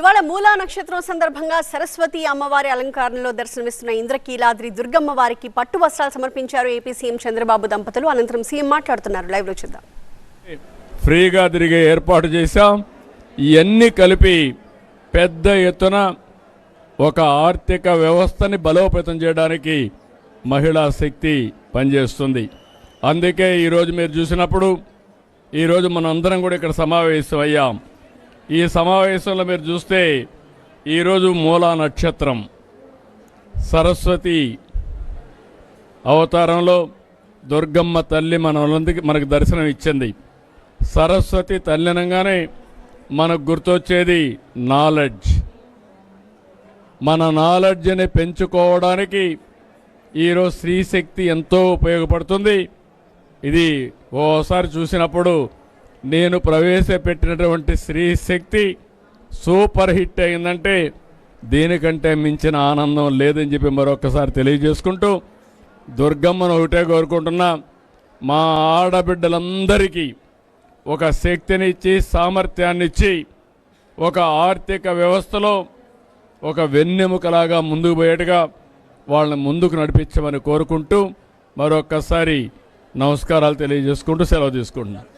ఇవాళ మూలా నక్షత్రం సందర్భంగా సరస్వతి అమ్మవారి అలంకారంలో దర్శనమిస్తున్న ఇంద్రకీలాద్రి దుర్గమ్మ వారికి పట్టు వస్త్రాలు సమర్పించారు ఏపీ సీఎం చంద్రబాబు దంపతులు. అనంతరం సీఎం మాట్లాడుతున్నారు. లైవ్లో చూద్దాం. ఫ్రీగా తిరిగే ఏర్పాటు చేశాం. ఇవన్నీ కలిపి పెద్ద ఎత్తున ఒక ఆర్థిక వ్యవస్థని బలోపేతం చేయడానికి మహిళా శక్తి పనిచేస్తుంది. అందుకే ఈరోజు మీరు చూసినప్పుడు ఈరోజు మనం అందరం కూడా ఇక్కడ సమావేశం అయ్యాం ఈ సమావేశంలో మీరు చూస్తే ఈరోజు మూలా నక్షత్రం సరస్వతి అవతారంలో దుర్గమ్మ తల్లి మనకి మనకు దర్శనం ఇచ్చింది. సరస్వతి తల్లినంగానే మనకు గుర్తొచ్చేది నాలెడ్జ్. మన నాలెడ్జ్ని పెంచుకోవడానికి ఈరోజు స్త్రీశక్తి ఎంతో ఉపయోగపడుతుంది. ఇది ఓసారి చూసినప్పుడు నేను ప్రవేశపెట్టినటువంటి స్త్రీశక్తి సూపర్ హిట్ అయిందంటే దీనికంటే మించిన ఆనందం లేదని చెప్పి మరొకసారి తెలియజేసుకుంటూ దుర్గమ్మను ఒకటే కోరుకుంటున్నా మా ఆడబిడ్డలందరికీ ఒక శక్తినిచ్చి సామర్థ్యాన్నిచ్చి ఒక ఆర్థిక వ్యవస్థలో ఒక వెన్నెముకలాగా ముందుకు పోయేట్టుగా వాళ్ళని ముందుకు నడిపించమని కోరుకుంటూ మరొక్కసారి నమస్కారాలు తెలియజేసుకుంటూ సెలవు తీసుకుంటున్నాను